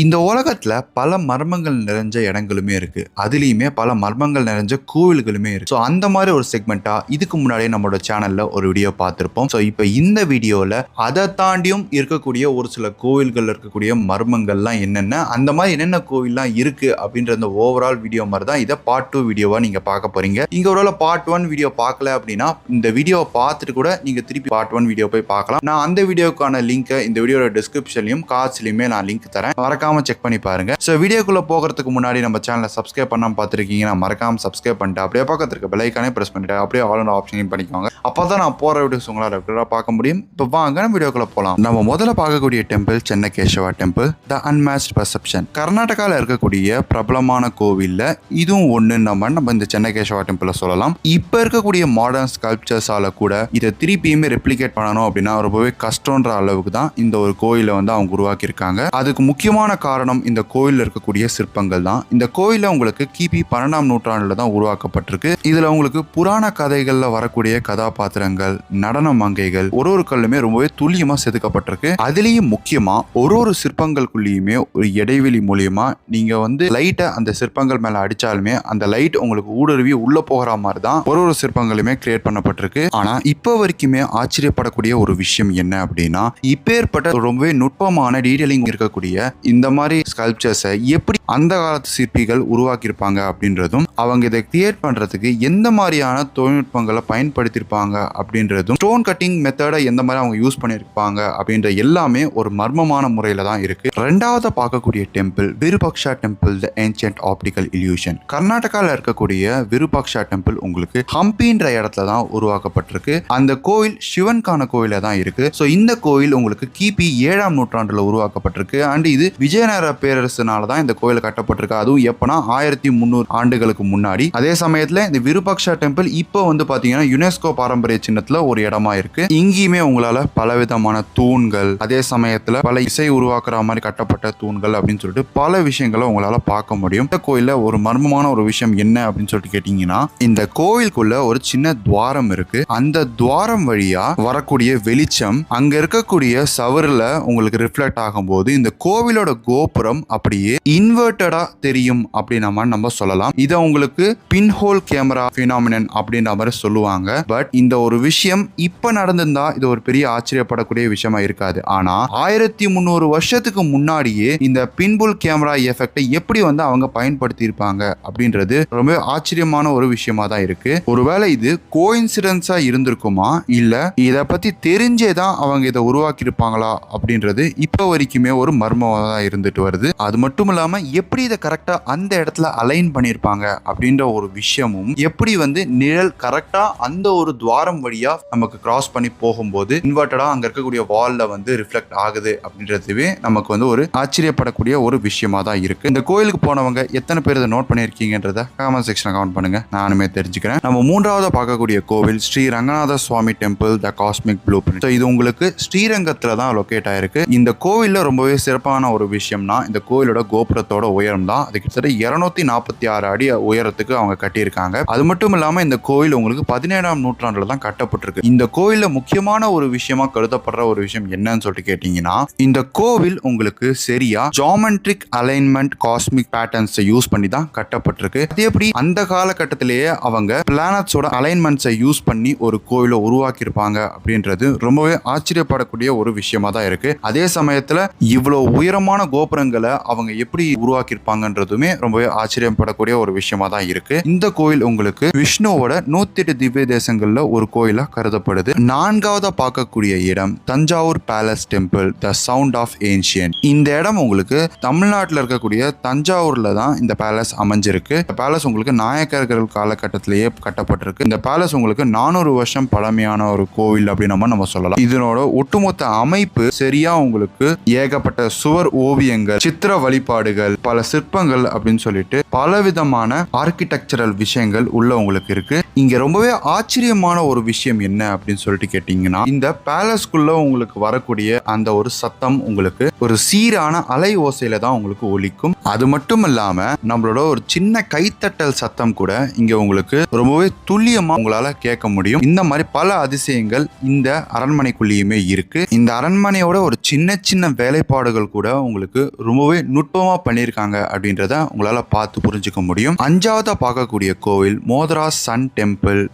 இந்த உலகத்துல பல மர்மங்கள் நிறைஞ்ச இடங்களுமே இருக்கு. அதுலயுமே பல மர்மங்கள் நிறைஞ்ச கோவில்களுமே இருக்கு. ஸோ அந்த மாதிரி ஒரு செக்மெண்டா இதுக்கு முன்னாடியே நம்மளோட சேனல்ல ஒரு வீடியோ பார்த்துருப்போம். ஸோ இப்போ இந்த வீடியோல அதை தாண்டியும் இருக்கக்கூடிய ஒரு சில கோவில்கள் இருக்கக்கூடிய மர்மங்கள்லாம் என்னென்ன அந்த மாதிரி என்னென்ன கோவில்லாம் இருக்கு அப்படின்ற அந்த ஓவரால் வீடியோ மாதிரி தான் இதை பார்ட் டூ வீடியோவா நீங்க பார்க்க போறீங்க. இங்க ஒருவேளை பார்ட் ஒன் வீடியோ பார்க்கல அப்படின்னா இந்த வீடியோவை பார்த்துட்டு கூட நீங்க திருப்பி பார்ட் ஒன் வீடியோ போய் பார்க்கலாம். நான் அந்த வீடியோக்கான லிங்கை இந்த வீடியோட டிஸ்கிரிப்ஷன்லயும் கார்ட்ஸ்லயுமே நான் லிங்க் தரேன். மறக்காம செக் பண்ணி பாருங்க. ஸோ வீடியோக்குள்ள போகிறதுக்கு முன்னாடி நம்ம சேனலை சப்ஸ்கிரைப் பண்ணாம பார்த்துருக்கீங்கன்னா மறக்காம சப்ஸ்கிரைப் பண்ணிட்டு அப்படியே பக்கத்துக்கு இருக்க ப்ரெஸ் பிரஸ் பண்ணிட்டு அப்படியே ஆல் ஆப்ஷனையும் பண்ணிக்கோங்க. அப்பதான் நான் போற வீடியோஸ் உங்களால் ரெகுலராக பார்க்க முடியும். இப்போ வாங்க நம்ம வீடியோக்குள்ள போகலாம் நம்ம முதல்ல பார்க்கக்கூடிய temple Chennai Keshava temple the அன்மேட்ச் perception கர்நாடகாவில் இருக்கக்கூடிய பிரபலமான கோவில்ல இதுவும் ஒன்று நம்ம நம்ம இந்த சென்னை கேசவா டெம்பிள சொல்லலாம். இப்போ இருக்கக்கூடிய மாடர்ன் ஸ்கல்ப்சர்ஸால கூட இதை திருப்பியுமே ரெப்ளிகேட் பண்ணணும் அப்படின்னா ரொம்பவே கஷ்டன்ற அளவுக்கு தான் இந்த ஒரு கோயிலை வந்து அவங்க உருவாக்கியிருக்காங்க. அதுக்கு முக்கியமான காரணம் இந்த கோயிலில் இருக்கக்கூடிய சிற்பங்கள் தான். இந்த கோயிலில் உங்களுக்கு கிபி பன்னெண்டாம் நூற்றாண்டுல தான் உருவாக்கப்பட்டிருக்கு. இதுல உங்களுக்கு புராண கதைகள்ல வரக்கூடிய கதாபாத்திரங்கள் நடன மங்கைகள் ஒரு ஒரு கல்லுமே ரொம்பவே துல்லியமா செதுக்கப்பட்டிருக்கு. அதுலயும் முக்கியமா ஒரு ஒரு சிற்பங்களுக்குள்ளேயுமே ஒரு இடைவெளி மூலியமா நீங்க வந்து லைட்டை அந்த சிற்பங்கள் மேல அடிச்சாலுமே அந்த லைட் உங்களுக்கு ஊடுருவி உள்ள போகிற மாதிரி தான் ஒரு ஒரு சிற்பங்களுமே கிரியேட் பண்ணப்பட்டிருக்கு. ஆனா இப்போ வரைக்குமே ஆச்சரியப்படக்கூடிய ஒரு விஷயம் என்ன அப்படின்னா இப்பேற்பட்ட ரொம்பவே நுட்பமான டீடைலிங் இருக்கக்கூடிய இந்த மாதிரி ஸ்கல்ப்சர்ஸை எப்படி அந்த காலத்து சிற்பிகள் உருவாக்கியிருப்பாங்க அப்படின்றதும் அவங்க இதை கிரியேட் பண்ணுறதுக்கு எந்த மாதிரியான தொழில்நுட்பங்களை பயன்படுத்தியிருப்பாங்க அப்படின்றதும் ஸ்டோன் கட்டிங் மெத்தடை எந்த மாதிரி அவங்க யூஸ் பண்ணியிருப்பாங்க அப்படின்ற எல்லாமே ஒரு மர்மமான முறையில் தான் இருக்கு. ரெண்டாவது பார்க்கக்கூடிய temple Virupaksha temple the ancient optical illusion கர்நாடகாவில் இருக்கக்கூடிய விருபக்ஷா டெம்பிள் உங்களுக்கு ஹம்பின்ற இடத்துல தான் உருவாக்கப்பட்டிருக்கு. அந்த கோயில் சிவன்கான கோயில தான் இருக்கு. ஸோ இந்த கோயில் உங்களுக்கு கிபி ஏழாம் நூற்றாண்டுல உருவாக்கப்பட்டிருக்கு. அண்ட் இது விஜயநகர பேரரசுனால தான் இந்த கோயில் கட்டப்பட்டிருக்கு. அதுவும் எப்போனா ஆயிரத்தி முந்நூறு ஆண்டுகளுக்கு முன்னாடி. அதே சமயத்தில் இந்த விருபக்ஷா டெம்பிள் இப்போ வந்து பார்த்தீங்கன்னா யுனெஸ்கோ பாரம்பரிய சின்னத்தில் ஒரு இடமா இருக்கு. இங்கேயுமே உங்களால பலவிதமான தூண்கள் அதே சமயத்தில் பல இசை உருவாக்குற மாதிரி கட்டப்பட்ட தூண்கள் அப்படின்னு சொல்லிட்டு பல விஷயங்களை உங்களால பார்க்க முடியும். இந்த கோயிலில் ஒரு மர்மமான ஒரு விஷயம் என்ன அப்படின்னு சொல்லிட்டு கேட்டீங்கன்னா இந்த கோயிலுக்குள்ள ஒரு சின்ன துவாரம் இருக்கு. அந்த துவாரம் வழியா வரக்கூடிய வெளிச்சம் அங்க இருக்கக்கூடிய சவரில் உங்களுக்கு ரிஃப்ளெக்ட் ஆகும்போது இந்த கோவிலோட கோபுரம் அப்படியே இன்வெர்டடா தெரியும் அப்படின்னு நம்ம நம்ம சொல்லலாம். இதை உங்களுக்கு பின்ஹோல் கேமரா பினாமினன் அப்படின்ற மாதிரி சொல்லுவாங்க. பட் இந்த ஒரு விஷயம் இப்ப நடந்திருந்தா இது ஒரு பெரிய ஆச்சரியப்படக்கூடிய விஷயமா இருக்காது. ஆனா ஆயிரத்தி முந்நூறு வருஷத்துக்கு முன்னாடியே இந்த பின்புல் கேமரா எஃபெக்டை எப்படி வந்து அவங்க பயன்படுத்தி இருப்பாங்க அப்படின்றது ரொம்ப ஆச்சரியமான ஒரு விஷயமா தான் இருக்கு. ஒருவேளை இது கோயின்சிடன்ஸா இருந்திருக்குமா? இல்ல இதை பத்தி தெரிஞ்சே தான் அவங்க இதை உருவாக்கி இருப்பாங்களா அப்படின்றது இப்போ வரைக்குமே ஒரு மர்மமாக தான் இருந்துட்டு வருது. அது மட்டும் இல்லாம எப்படி இதை கரெக்டா அந்த இடத்துல அலைன் பண்ணியிருப்பாங்க அப்படின்ற ஒரு விஷயமும் எப்படி வந்து நிழல் கரெக்டா அந்த ஒரு துவாரம் வழியா நமக்கு கிராஸ் பண்ணி போகும்போது இன்வெர்டடா அங்க இருக்கக்கூடிய வால்ல வந்து ரிஃப்ளெக்ட் ஆகுது அப்படின்றதுவே நமக்கு வந்து ஒரு ஆச்சரியப்படக்கூடிய ஒரு விஷயமா தான் இருக்கு. இந்த கோயிலுக்கு போனவங்க எத்தனை பேர் இதை நோட் பண்ணியிருக்கீங்கன்றத கமெண்ட் செக்ஷன் கமெண்ட் பண்ணுங்க. நானுமே தெரிஞ்சுக்கிறேன். நம்ம மூன்றாவது பார்க்கக்கூடிய கோவில் Sri Ranganatha Swamy temple the cosmic blueprint இது உங்களுக்கு ஸ்ரீரங்கத்துல தான் லொக்கேட் ஆயிருக்கு. இந்த கோவில்ல ரொம்பவே சிறப்பான ஒரு விஷயம்னா இந்த கோயிலோட கோபுரத்தோட உயரம் தான். அது கிட்டத்தட்ட இருநூத்தி நாற்பத்தி ஆறு அடி உயரத்துக்கு அவங்க கட்டியிருக்காங்க. அது மட்டும் இல்லாம இந்த கோயில் உங்களுக்கு பதினேழாம் நூற்றாண்டுல தான் கட்டப்பட்டிருக்கு. இந்த கோயிலில் முக்கியமான ஒரு விஷயமா கருதப்படுற ஒரு விஷயம் என்னன்னு சொல்லிட்டு கேட்டீங்கன்னா இந்த கோவில் உங்களுக்கு சரியா ஜாமெட்ரிக் அலைன்மெண்ட் காஸ்மிக் பேட்டர்ன்ஸை யூஸ் பண்ணி தான் கட்டப்பட்டிருக்கு. அது எப்படி? அந்த காலகட்டத்திலேயே அவங்க பிளானட்ஸோட அலைன்மெண்ட்ஸை யூஸ் பண்ணி ஒரு கோயிலை உருவாக்கியிருப்பாங்க அப்படின்றது ரொம்பவே ஆச்சரியப்படக்கூடிய ஒரு விஷயமா தான் இருக்கு. அதே சமயத்துல இவ்வளவு உயரமான கோபுரங்களை அவங்க எப்படி உருவாக்கியிருப்பாங்கன்றதுமே ரொம்பவே ஆச்சரியப்படக்கூடிய ஒரு விஷயமா தான் இருக்கு. இந்த கோயில் உங்களுக்கு விஷ்ணுவோட நூத்தி எட்டு திவ்ய தேசங்கள்ல ஒரு கோயிலா கருதப்படுது. நான்காவதா பார்க்கக்கூடிய இடம் Thanjavur palace temple the sound of ancient இந்த இடம் உங்களுக்கு தமிழ்நாட்டில் இருக்கக்கூடிய தஞ்சாவூர்ல தான் இந்த பேலஸ் அமைஞ்சிருக்கு. இந்த பேலஸ் உங்களுக்கு நாயக்கர்கள் காலகட்டத்திலேயே கட்டப்பட்டிருக்கு. இந்த பேலஸ் உங்களுக்கு நானூறு வருஷம் பழமையான ஒரு கோவில் அப்படின்னு நம்ம நம்ம சொல்லலாம். இதனோட ஒட்டுமொத்த அமைப்பு சரியா உங்களுக்கு ஏகப்பட்ட சுவர் ஓவியங்கள் சித்திர வழிபாடுகள் பல சிற்பங்கள் அப்படின்னு சொல்லிட்டு பலவிதமான ஆர்கிடெக்சரல் விஷயங்கள் உள்ள உங்களுக்கு இருக்கு. இங்க ரொம்பவே ஆச்சரியமான ஒரு விஷயம் என்ன அப்படின்னு சொல்லிட்டு கேட்டீங்கன்னா இந்த பேலஸ்குள்ள உங்களுக்கு வரக்கூடிய அந்த ஒரு சத்தம் உங்களுக்கு ஒரு சீரான அலை ஓசையில தான் உங்களுக்கு ஒலிக்கும். அது மட்டும் இல்லாம நம்மளோட ஒரு சின்ன கைத்தட்டல் சத்தம் கூட இங்க உங்களுக்கு ரொம்பவே துல்லியமா உங்களால கேட்க முடியும். இந்த மாதிரி பல அதிசயங்கள் இந்த அரண்மனைக்குள்ளேயுமே இருக்கு. இந்த அரண்மனையோட ஒரு சின்ன சின்ன வேலைப்பாடுகள் கூட உங்களுக்கு ரொம்பவே நுட்பமா பண்ணியிருக்காங்க அப்படின்றத உங்களால பார்த்து புரிஞ்சுக்க முடியும். அஞ்சாவதா பார்க்கக்கூடிய கோவில் Modhera sun temple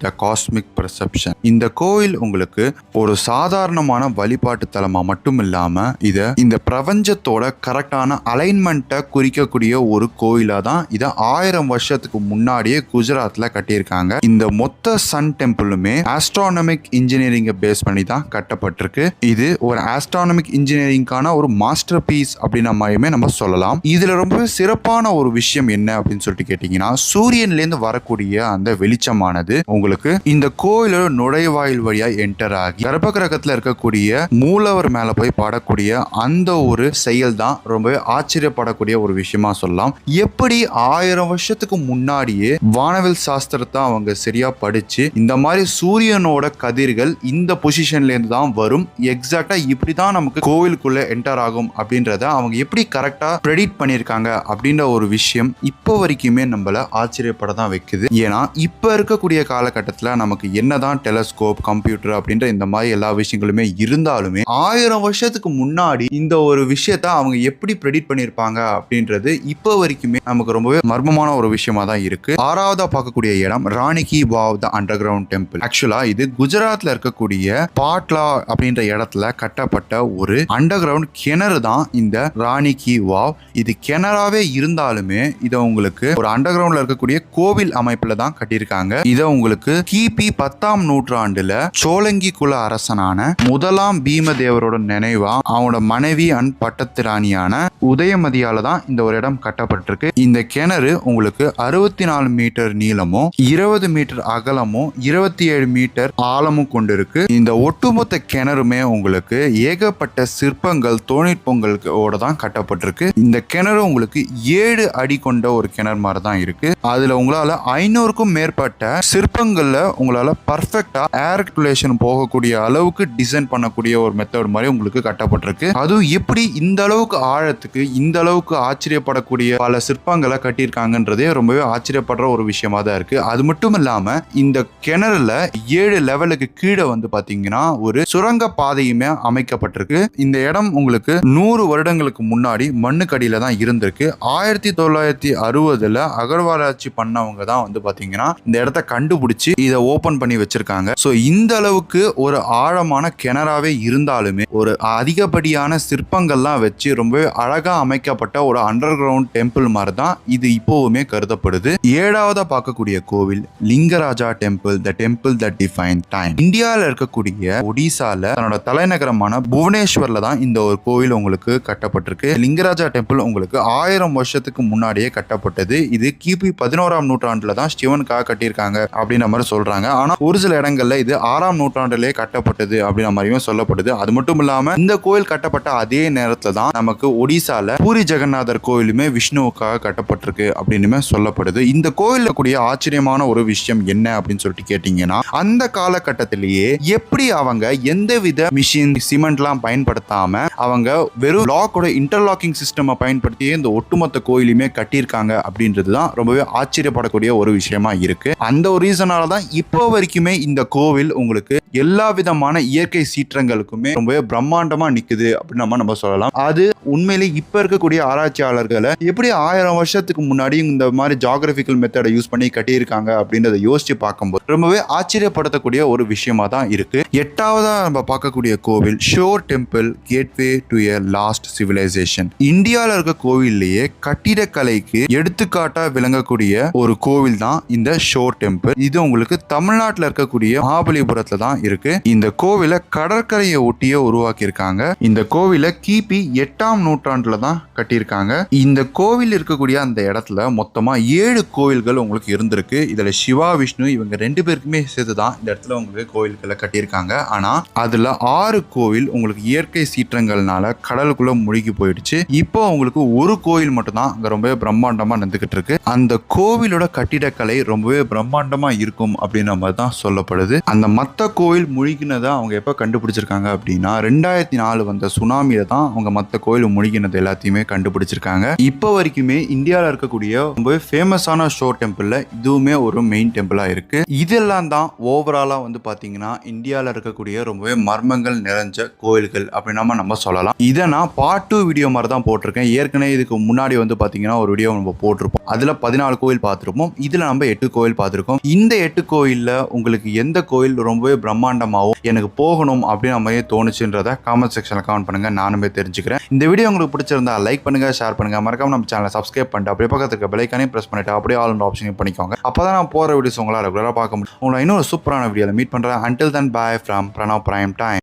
the cosmic perception இந்த கோயில் உங்களுக்கு ஒரு சாதாரணமான வழிபாட்டு தலமா மட்டும் இல்லாம இத இந்த பிரபஞ்சத்தோட கரெக்டான அலைன்மெண்ட்டை குறிக்கக்கூடிய ஒரு கோயிலா தான் இதை ஆயிரம் வருஷத்துக்கு முன்னாடியே குஜராத்ல கட்டியிருக்காங்க. இந்த மொத்த சன் டெம்பிளுமே ஆஸ்ட்ரானமிக் இன்ஜினியரிங்கை பேஸ் பண்ணி தான் கட்டப்பட்டிருக்கு. இது ஒரு ஆஸ்ட்ரானமிக் இன்ஜினியரிங்கான ஒரு மாஸ்டர் பீஸ் அப்படின்ன மாதிரியுமே நம்ம சொல்லலாம். இதுல ரொம்பவே சிறப்பான ஒரு விஷயம் என்ன அப்படின்னு சொல்லிட்டு கேட்டீங்கன்னா சூரியன்லேருந்து வரக்கூடிய அந்த வெளிச்சமானது உங்களுக்கு இந்த கோயிலோட நுழைவாயில் வழியா என்டர் ஆகி கர்ப்ப கிரகத்துல இருக்கக்கூடிய மூலவர் மேல போய் படக்கூடிய அந்த ஒரு செயல் தான் ரொம்பவே ஆச்சரியப்படக்கூடிய ஒரு விஷயமா சொல்லலாம். எப்படி ஆயிரம் வருஷத்துக்கு முன்னாடியே வானவில் சாஸ்திரத்தை அவங்க சரியா படிச்சு இந்த மாதிரி சூரியனோட கதிர்கள் இந்த பொசிஷன்ல இருந்து தான் வரும். எக்ஸாக்டா இப்படி தான் நமக்கு கோவிலுக்குள்ள என்டர் ஆகும் அப்படின்றத அவங்க எப்படி கரெக்டா ப்ரெடிட் பண்ணியிருக்காங்க அப்படின்ற ஒரு விஷயம் இப்போ வரைக்குமே நம்மள ஆச்சரியப்பட தான் வைக்குது. ஏன்னா இப்ப இருக்கக்கூடிய காலகட்டத்தில் நமக்கு என்னதான் டெலஸ்கோப் கம்ப்யூட்டர் அப்படின்ற இந்த மாதிரி எல்லா விஷயங்களுமே இருந்தாலுமே ஆயிரம் வருஷத்துக்கு முன்னாடி இந்த ஒரு விஷயத்த அவங்க எப்படி ப்ரெடிட் பண்ணியிருப்பாங்க அப்படின்றது இப்போ வரைக்குமே நமக்கு ரொம்பவே மர்மமான ஒரு விஷயமா தான் இருக்கு. ஆறாவதா பார்க்கக்கூடிய இடம் Rani ki Vav the underground temple ஆக்சுவலா இது குஜராத்ல இருக்கக்கூடிய பாட்லா அப்படின்ற இடத்துல கட்டப்பட்ட ஒரு அண்டர் கிரவுண்ட் கிணறு தான் இந்த ராணி கி வாவ் இது கிணறாவே இருந்தாலுமே இதை உங்களுக்கு ஒரு அண்டர் கிரவுண்ட்ல இருக்கக்கூடிய கோவில் அமைப்புல தான் கட்டியிருக்காங்க. இதை உங்களுக்கு கிபி பத்தாம் நூற்றாண்டுல சோழங்கி குல அரசனான முதலாம் பீமதேவரோட நினைவா அவனோட மனைவி அண்ட் பட்டத்து ராணியான உதயமதியால தான் இந்த ஒரு இடம் கட்டப்பட்டிருக்கு. இந்த கிணறு உங்களுக்கு அறுபத்தி நாலு மீட்டர் நீளமும் இருபது மீட்டர் அகலமும் இருபத்தி ஏழு மீட்டர் ஆழமும் கொண்டிருக்கு. இந்த ஒட்டுமொத்த கிணறுமே உங்களுக்கு ஏகப்பட்ட சிற்பங்கள் தொழில்நுட்பங்களோட தான் கட்டப்பட்டிருக்கு. இந்த கிணறு உங்களுக்கு ஏழு அடி கொண்ட ஒரு கிணறு மாதிரி தான் இருக்கு. அதுல உங்களால ஐநூறுக்கும் மேற்பட்ட சிற்பங்களில் உங்களால் பர்ஃபெக்டாக ஏர் சர்க்குலேஷன் போகக்கூடிய அளவுக்கு டிசைன் பண்ணக்கூடிய ஒரு மெத்தட் மாதிரி உங்களுக்கு கட்டப்பட்டிருக்கு. அதுவும் எப்படி இந்த அளவுக்கு ஆழத்துக்கு இந்த அளவுக்கு ஆச்சரியப்படக்கூடிய பல சிற்பங்களை கட்டியிருக்காங்கன்றதே ரொம்பவே ஆச்சரியப்படுற ஒரு விஷயமா தான் இருக்கு. அது மட்டும் இல்லாம இந்த கிணறுல ஏழு லெவலுக்கு கீழே வந்து பாத்தீங்கன்னா ஒரு சுரங்க பாதையுமே அமைக்கப்பட்டிருக்கு. இந்த இடம் உங்களுக்கு நூறு வருடங்களுக்கு முன்னாடி மண்ணுக்கடியில தான் இருந்திருக்கு. ஆயிரத்தி தொள்ளாயிரத்தி அறுபதுல அகழ்வாராய்ச்சி பண்ணவங்க தான் வந்து பாத்தீங்கன்னா இந்த இடத்த கண்டுபிடிச்சு இதை ஓபன் பண்ணி வச்சிருக்காங்க. ஸோ இந்த அளவுக்கு ஒரு ஆழமான கிணறாவே இருந்தாலுமே ஒரு அதிகப்படியான சிற்பங்கள்லாம் வச்சு ரொம்பவே அழகா அமைக்கப்பட்ட ஒரு அண்டர் கிரவுண்ட் டெம்பிள் மாதிரி தான் இது இப்போவுமே கருதப்படுது. ஏழாவதா பார்க்கக்கூடிய கோவில் Lingaraja temple the temple the define time இந்தியாவில் இருக்கக்கூடிய ஒடிசால தன்னோட தலைநகரமான புவனேஸ்வர்ல தான் இந்த ஒரு கோவில் உங்களுக்கு கட்டப்பட்டிருக்கு. லிங்கராஜா டெம்பிள் உங்களுக்கு ஆயிரம் வருஷத்துக்கு முன்னாடியே கட்டப்பட்டது. இது கிபி பதினோராம் நூற்றாண்டுல தான் சிவனுக்காக கட்டியிருக்காங்க. அப்படின்ற மாதிரி சொல்றாங்க. ஆனா ஒரு சில இடங்கள்ல இது ஆறாம் நூற்றாண்டுலேயே கட்டப்பட்டது அப்படின்ற மாதிரியும் சொல்லப்படுது. அது மட்டும் இல்லாம இந்த கோயில் கட்டப்பட்ட அதே நேரத்துல தான் நமக்கு ஒடிசால பூரி ஜெகநாதர் கோயிலுமே விஷ்ணுவுக்காக கட்டப்பட்டிருக்கு அப்படின்னுமே சொல்லப்படுது. இந்த கோயிலில் கூடிய ஆச்சரியமான ஒரு விஷயம் என்ன அப்படின்னு சொல்லிட்டு கேட்டீங்கன்னா அந்த காலகட்டத்திலேயே எப்படி அவங்க எந்தவித மிஷின் சிமெண்ட்லாம் பயன்படுத்தாம அவங்க வெறும் லாக்கோட இன்டர்லாக்கிங் சிஸ்டம் பயன்படுத்தியே இந்த ஒட்டுமொத்த கோயிலுமே கட்டியிருக்காங்க அப்படின்றது தான் ரொம்பவே ஆச்சரியப்படக்கூடிய ஒரு விஷயமா இருக்கு. அந்த ஒரு ரீசனால தான் இப்போ வரைக்குமே இந்த கோவில் உங்களுக்கு எல்லா விதமான இயற்கை சீற்றங்களுக்குமே ரொம்பவே பிரம்மாண்டமா நிக்குது அப்படின்னு நம்ம நம்ம சொல்லலாம். அது உண்மையிலே இப்ப இருக்கக்கூடிய ஆராய்ச்சியாளர்களை எப்படி ஆயிரம் வருஷத்துக்கு முன்னாடி இந்த மாதிரி ஜாகிரபிக்கல் மெத்தடை யூஸ் பண்ணி கட்டியிருக்காங்க அப்படின்றத யோசிச்சு பார்க்கும்போது ரொம்பவே ஆச்சரியப்படுத்தக்கூடிய ஒரு விஷயமா தான் இருக்கு. எட்டாவதா நம்ம பார்க்கக்கூடிய கோவில் shore temple gateway to a lost civilization இந்தியாவில் இருக்க கோவில்லையே கட்டிடக்கலைக்கு எடுத்துக்காட்டா விளங்கக்கூடிய ஒரு கோவில் தான் இந்த ஷோர் டெம்பிள் இது உங்களுக்கு தமிழ்நாட்டில் இருக்கக்கூடிய மகாபலிபுரத்துல தான் இருக்கு. இந்த கோவிலை கடற்கரையை ஒட்டியே உருவாக்கியிருக்காங்க. இந்த கோவிலை கிபி எட்டாம் நூற்றாண்டுல தான் கட்டியிருக்காங்க. இந்த கோவில் இருக்கக்கூடிய அந்த இடத்துல மொத்தமா ஏழு கோவில்கள் உங்களுக்கு இருந்திருக்கு. இதுல சிவா விஷ்ணு இவங்க ரெண்டு பேருக்குமே சேர்த்து தான் இந்த இடத்துல உங்களுக்கு கோவில்களை கட்டியிருக்காங்க. ஆனா அதுல ஆறு கோவில் உங்களுக்கு இயற்கை சீற்றங்கள்னால கடலுக்குள்ள முழுகி போயிடுச்சு. இப்போ உங்களுக்கு ஒரு கோவில் மட்டும்தான் அங்க ரொம்பவே பிரம்மாண்டமா நடந்துகிட்டு இருக்கு. அந்த கோவிலோட கட்டிடக்கலை ரொம்பவே பிரம்மாண்டமா இருக்கும் அப்படின்ற மாதிரி தான் சொல்லப்படுது. அந்த மத்த கோவில் கோயில் முழுகினதை அவங்க எப்போ கண்டுபிடிச்சிருக்காங்க அப்படின்னா ரெண்டாயிரத்தி நாலு வந்த சுனாமியில தான் அவங்க மற்ற கோயில் முழுகினது எல்லாத்தையுமே கண்டுபிடிச்சிருக்காங்க. இப்போ வரைக்குமே இந்தியாவில் இருக்கக்கூடிய ரொம்பவே ஃபேமஸான ஷோ டெம்பிளில் இதுவுமே ஒரு மெயின் டெம்பிளாக இருக்கு. இதெல்லாம் தான் ஓவராலாக வந்து பார்த்தீங்கன்னா இந்தியாவில் இருக்கக்கூடிய ரொம்பவே மர்மங்கள் நிறைஞ்ச கோயில்கள் அப்படின்னா நம்ம சொல்லலாம். இதை நான் பார்ட் டூ வீடியோ மாதிரி தான் போட்டிருக்கேன். ஏற்கனவே இதுக்கு முன்னாடி வந்து பார்த்தீங்கன்னா ஒரு வீடியோ நம்ம போட்டிருப்போம். அதில் பதினாலு கோயில் பார்த்துருப்போம் இதில் நம்ம எட்டு கோயில் பார்த்துருக்கோம் இந்த எட்டு கோயிலில் உங்களுக்கு எந்த கோயில் ரொம்பவே பிரம்மாண்டமாகவும் எனக்கு போகணும் அப்படின்னு நம்ம தோணுச்சுன்றத காமெண்ட் செக்ஷனில் கமெண்ட் பண்ணுங்க. நானுமே தெரிஞ்சுக்கிறேன். இந்த வீடியோ உங்களுக்கு பிடிச்சிருந்தா லைக் பண்ணுங்கள் ஷேர் பண்ணுங்க. மறக்காம நம்ம சேனலை சப்ஸ்கிரைப் பண்ணிட்டு அப்படியே பக்கத்துல இருக்க பெலைக்கானே ப்ரெஸ் பண்ணிட்டு அப்படியே ஆல் ஆப்ஷனையும் பண்ணிக்கோங்க. அப்போ தான் நான் போகிற வீடியோஸ் உங்களால் ரெகுலராக பார்க்க முடியும். உங்களை இன்னொரு சூப்பரான வீடியோவில் மீட் பண்ணுறேன் until then bye from Pranav prime time